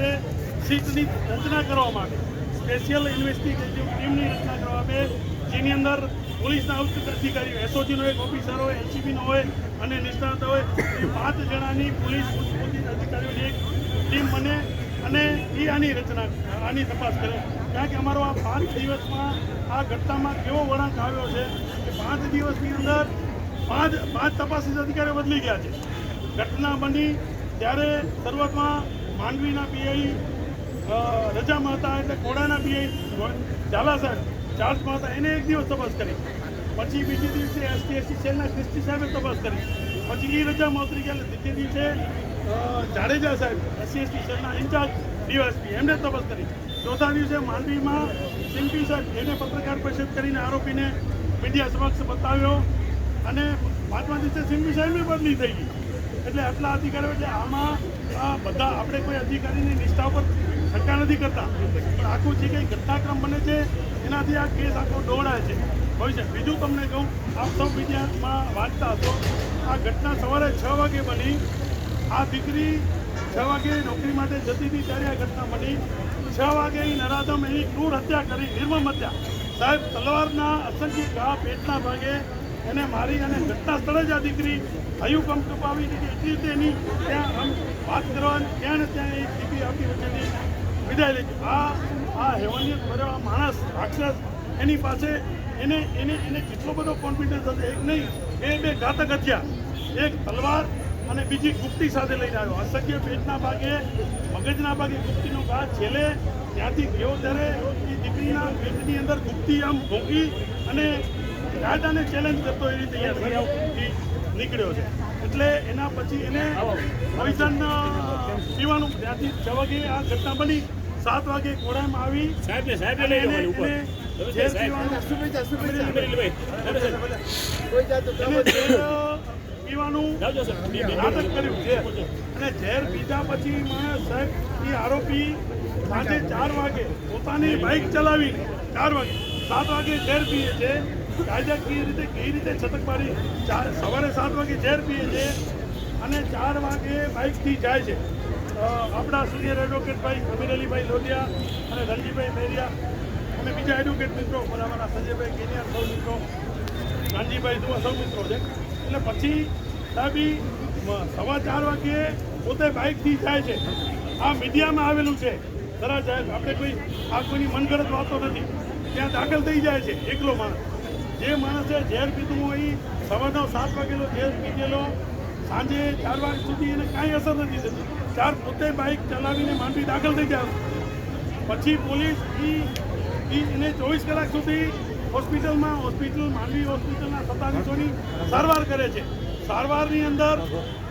માટે સીટની રચના કરવામાં માટે સ્પેશિયલ ઇન્વેસ્ટિગેટિવ ટીમની રચના કરવામાં આવે જેની અંદર પોલીસના ઉચ્ચ અધિકારીઓ એસઓજીનો એક ઓફિસર હોય, એલસીબીનો હોય અને નિષ્ણાત હોય, એ પાંચ જણાની પોલીસ પોલીસ અધિકારીઓની એક ટીમ બને અને એ આની રચના, આની તપાસ કરે. કારણ કે અમારો આ પાંચ દિવસમાં આ ઘટનામાં કેવો વળાંક આવ્યો છે કે પાંચ દિવસની અંદર પાંચ પાંચ તપાસી અધિકારીઓ બદલી ગયા છે. ઘટના બની ત્યારે શરૂઆતમાં માંડવીના પીઆઈ રજામાં હતા એટલે કોડાના પીઆઈ ઝાલા સાહેબ ચાર્જમાં હતા એને એક દિવસ તપાસ કરી. પછી બીજી દિવસે એસટી એસટી સેલના ક્રિસ્ટી સાહેબે તપાસ કરી. પછી એ રજામાં ઉતરી ગયા ત્રીજે દિવસે જાડેજા સાહેબ, એસસી, એસટી સેલના ઇન્ચાર્જ ડીવાયસપી એમને તપાસ કરી. ચોથા દિવસે માંડવીમાં સિમ્પી સાહેબ એને પત્રકાર પરિષદ કરીને આરોપીને મીડિયા સમક્ષ બતાવ્યો અને પાંચમા દિવસે સિમ્પી સાહેબની બદલી થઈ ગઈ. એટલે આટલા અધિકારીઓ, એટલે આમાં આ બધા આપણે કોઈ અધિકારીની નિષ્ઠા ઉપર શંકા નથી કરતા. પણ આખું જે કંઈ ઘટનાક્રમ બને છે, એનાથી આ કેસ આખો દોડાય છે. ભવિષ્ય બીજું તમને કહું, આપ સૌ મીડિયામાં વાંચતા હતો આ ઘટના સવારે છ વાગે બની. આ દીકરી છ વાગે નોકરી માટે જતી હતી, ત્યારે આ ઘટના બની. છ વાગે એ નરાધમ એની ક્રૂર હત્યા કરી, નિર્મમ હત્યા. સાહેબ, તલવારના અસંખ્ય ઘા પેટના ભાગે એને મારી અને ઘટના સ્થળે જ આ દીકરી હયું કમ કપાવી દીધી. એટલી રીતે એની ત્યાં આમ વાત કરવાની, ત્યાં ને ત્યાં એ દીકરી આવતી વચ્ચેની વિદાય લીધી. આ આ હેવાનિયત આ માણસ, રાક્ષસ, એની પાસે એને એને એને કેટલો બધો કોન્ફિડન્સ હતો. એક નહીં, બે બે ઘાતક હત્યા. એક તલવાર અને બીજી ગુપ્તી સાથે લઈને આવ્યો. અશક્ય પેટના ભાગે, મગજના ભાગે ગુપ્તીનો ઘા છેલ્લે ત્યાંથી ગયો ત્યારે એ દીકરીના પેટની અંદર ગુપ્તી આમ ભોગી અને કાયદાને ચેલેન્જ કરતો એ રીતે નીકળ્યો છે. એટલે એના પછી એને પોઈઝન પીવાનું ત્યાંથી છ વાગે આ ઘટના બની. સાત વાગે કોડામાં આવી સાહેબ સાહેબ. પીવાનું નાટક કર્યું અને ઝેર પીધા પછી માણસ સાહેબ એ આરોપી સાંજે ચાર વાગે પોતાની બાઇક ચલાવી ચાર વાગે. સાત વાગે ઝેર પીએ છે. કાયદાકીય રીતે કઈ રીતે છટકબારી ચાર સવારે સાત વાગે ઝેર પીએ છે અને ચાર વાગે બાઇકથી જાય છે. આપણા સિનિયર એડવોકેટભાઈ અમીર અલીભાઈ લોધિયા અને રણજીભાઈ મેરિયા અને બીજા એડવોકેટ મિત્રો બધા અમારા સંજયભાઈ કેનિયા સૌ મિત્રો રણજીભાઈ દુઆ સૌ મિત્રો છે. એટલે પછી સાહેબી સવા ચાર વાગ્યે પોતે બાઇકથી જાય છે. આ મીડિયામાં આવેલું છે. જરા સાહેબ, આપણે કોઈ આ કોઈની મનગઢત વાતો નથી. ત્યાં દાખલ થઈ જાય છે, એકલો માણસ. જે માણસે ઝેર પીધું હોય, સવારનો સાત વાગેલો ઝેર પીધેલો સાંજે ચાર વાગ્યા સુધી એને કાંઈ અસર નથી થતી. ચાર પોતે બાઇક ચલાવીને માંડવી દાખલ થઈ જાય પછી પોલીસ એ એને ચોવીસ કલાક સુધી હોસ્પિટલમાં, હોસ્પિટલ માંડવી હોસ્પિટલના સત્તાવીસોની સારવાર કરે છે. સારવારની અંદર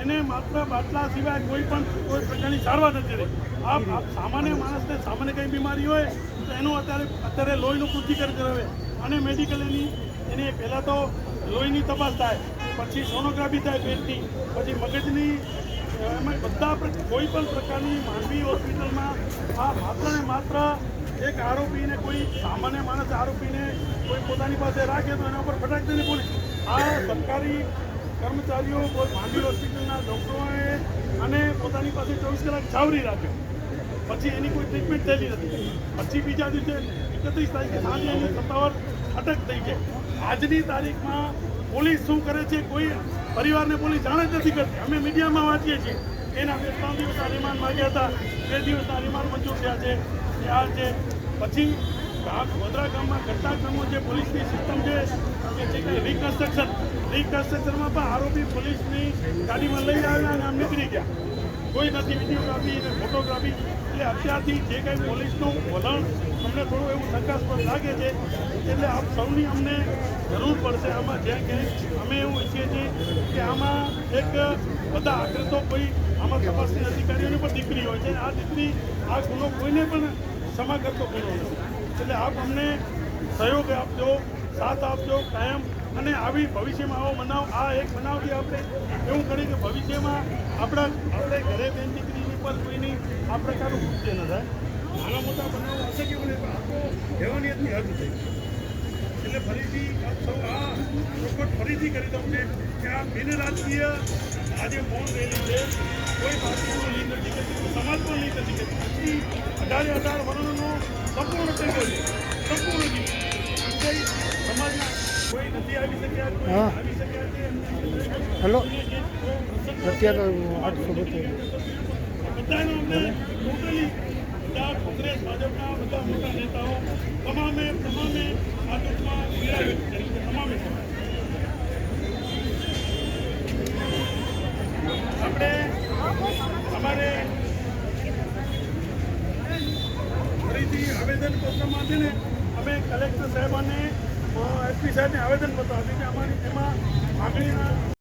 એને માત્ર બાટલા સિવાય કોઈ પણ, કોઈ પ્રકારની સારવાર નથી રહી. આપ સામાન્ય માણસને સામાન્ય કંઈ બીમારી હોય, તો એનું અત્યારે અત્યારે લોહીનું પૃથ્થીકરણ કરાવે. અને મેડિકલ એની એની પહેલાં તો લોહીની તપાસ થાય, પછી સોનોગ્રાફી થાય પેટની, પછી મગજની એમાં બધા કોઈ પણ પ્રકારની માનવી હોસ્પિટલમાં આ માત્ર ને માત્ર એક આરોપીને કોઈ સામાન્ય માણસ આરોપીને કોઈ પોતાની પાસે રાખે તો એના ઉપર ફટાક દઈને પોલીસ. આ સરકારી કર્મચારીઓ કોઈ માંડવી હોસ્પિટલના ડૉક્ટરોએ અને પોતાની પાસે ચોવીસ કલાક છાવરી રાખ્યો પછી એની કોઈ ટ્રીટમેન્ટ થયેલી નથી. પછી બીજા દિવસે એકત્રીસ તારીખે સાંજે એની સત્તાવાર અટક થઈ છે આજની તારીખમાં પોલીસ શું કરે છે કોઈ પરિવારને પોલીસ જાણ જ નથી કરતી. અમે મીડિયામાં વાંચીએ છીએ. એના બે ત્રણ દિવસના રિમાન્ડ માંગ્યા હતા. બે દિવસના રિમાન્ડ મંજૂર થયા છે. આ છે. પછી ગોધરા ગામમાં ઘટનાક્રમો જે પોલીસની સિસ્ટમ છે રિકન્સ્ટ્રક્શન રિકન્સ્ટ્રક્શનમાં પણ આરોપી પોલીસની ગાડીમાં લઈ આવ્યા અને આમ નીકળી ગયા. કોઈ નથી વિડીયોગ્રાફી અને ફોટોગ્રાફી. એટલે અત્યારથી જે કંઈ પોલીસનું વલણ અમને થોડું એવું શંકાસ્પદ લાગે છે. એટલે આપ સૌની અમને જરૂર પડશે આમાં જ્યાં ક્યાંય અમે એવું ઈચ્છીએ છીએ કે આમાં એક બધા આખરે તો કોઈ આમાં તપાસની અધિકારીઓની પણ દીકરી હોય છે. આ દીકરી, આ ગુનો કોઈને પણ ક્ષમા કરતો ગુનો નથી. એટલે આપ અમને સહયોગ આપજો. સાથ આપજો, કાયમ અને આવી ભવિષ્યમાં આવો બનાવ આ એક બનાવથી આપણે એવું કરીએ કે ભવિષ્યમાં આપણા આપણે ઘરે બેન દીકરીની પર કોઈની આ પ્રકારનું કૃત્ય ન થાય. નાના મોટા બનાવો હશે કે નહીં, પણ આખો હેવાનિયતની હદ થઈ એટલે ફરીથી સૌ આ ચોખવટ ફરીથી કરી દઉં છે કે આ બિન રાજકીય આજે મૌન રેલી છે. કોઈ પાર્ટીનું લીડ નથી કરતી કોઈ સમાજ પણ લીડ નથી કરતી અઢારે અઢાર વર્ણનો સંપૂર્ણ ટેકો છે. સંપૂર્ણ જીવ હા. આવી શક્યા છે હેલો જે- જે પ્રસંગ અત્યારે આઠસો બોતેર બધાનો અમને ટોટલી બધા કોંગ્રેસ ભાજપના બધા મોટા નેતાઓ તમામે તમામે આ દુઃખમાં પીડાયું છે. તમામે આપણે અમારે ફરીથી આવેદનપત્રમાં છે ને અમે કલેક્ટર સાહેબ અને એસપી સાહેબને આવેદનપત્ર આપ્યું કે અમારી તેમાં માગણીના